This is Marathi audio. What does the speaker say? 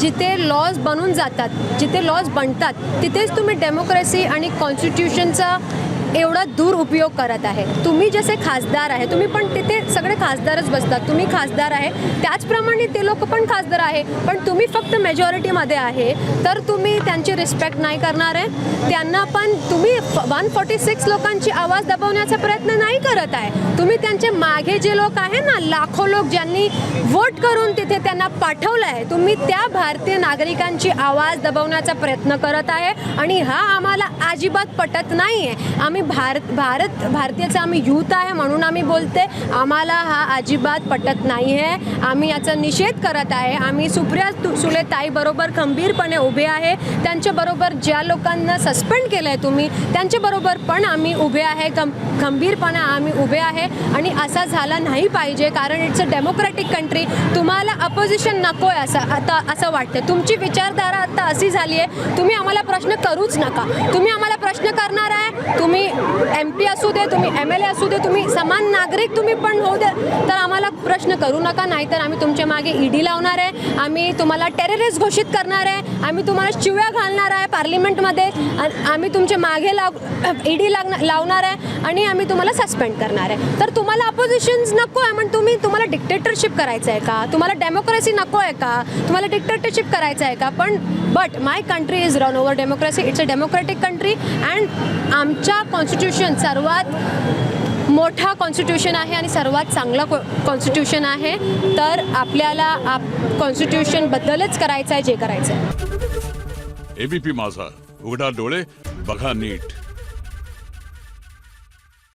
जिथे लॉज बनून जातात जिथे लॉज बनतात तिथेच तुम्ही डेमोक्रेसी आणि कॉन्स्टिट्यूशनचा एवढा दूर उपयोग करत आहे. तुम्ही जसे खासदार आहे तुम्ही पण तिथे सगळे खासदारच बसतात. तुम्ही खासदार आहे त्याचप्रमाणे ते लोक पण खासदार आहे. पण तुम्ही फक्त मेजॉरिटीमध्ये आहे तर तुम्ही त्यांची रिस्पेक्ट नाही करणार आहे. त्यांना पण तुम्ही वन फोर्टी सिक्स लोकांची आवाज दबवण्याचा प्रयत्न नाही करत आहे. तुम्ही त्यांचे मागे जे लोक आहे ना लाखो लोक ज्यांनी वोट करून तिथे त्यांना पाठवलं आहे तुम्ही त्या भारतीय नागरिकांची आवाज दबवण्याचा प्रयत्न करत आहे. आणि हा आम्हाला अजिबात पटत नाही आहे आम्ही भारत भारत भारतीयचं आम्ही यूथ आहे म्हणून आम्ही बोलते. आम्हाला हा अजिबात पटत नाही आहे. आम्ही याचा निषेध करत आहे. आम्ही सुप्रिया तु- सुले ताईबरोबर खंबीरपणे उभे आहे. त्यांच्याबरोबर ज्या लोकांना सस्पेंड केलं आहे तुम्ही त्यांच्याबरोबर पण आम्ही उभे आहे. खं खंबीरपणे आम्ही उभे आहे. आणि असा झाला नाही पाहिजे कारण इट्स अ डेमोक्रॅटिक कंट्री तुम्हाला अपोजिशन नको आहे असं आता असं वाटतं तुमची विचारधारा आता अशी झाली आहे. तुम्ही आम्हाला प्रश्न करूच नका. तुम्ही आम्हाला प्रश्न करणार आहे. तुम्ही एम पी असू दे तुम्ही एम एल ए असू दे तुम्ही समान नागरिक तुम्ही पण होऊ द्या प्रश्न करू नका नाहीतर आम्ही तुमच्या मागे ईडी लावणार आहे. आम्ही तुम्हाला टेररिस्ट घोषित करणार आहे. आम्ही तुम्हाला चिव्या घालणार आहे पार्लिमेंटमध्ये आम्ही तुमच्या मागे लाव ईडी लागणार लावणार आहे आणि आम्ही तुम्हाला सस्पेंड करणार आहे. तर तुम्हाला अपोजिशन्स नको आहे म्हणजे तुम्ही तुम्हाला डिक्टेटरशिप करायचं आहे का? तुम्हाला डेमोक्रेसी नको आहे का? तुम्हाला डिक्टेटरशिप करायचं आहे का? पण but my country is run over democracy it's a democratic country and आमच्या कॉन्स्टिट्यूशन सर्वात मोठा कॉन्स्टिट्यूशन आहे आणि सर्वात चांगला कॉन्स्टिट्यूशन आहे तर आपल्याला आप कॉन्स्टिट्यूशनबद्दलच करायचं आहे जे करायचं आहे एबीपी माझा. उघडा डोळे बघा नीट.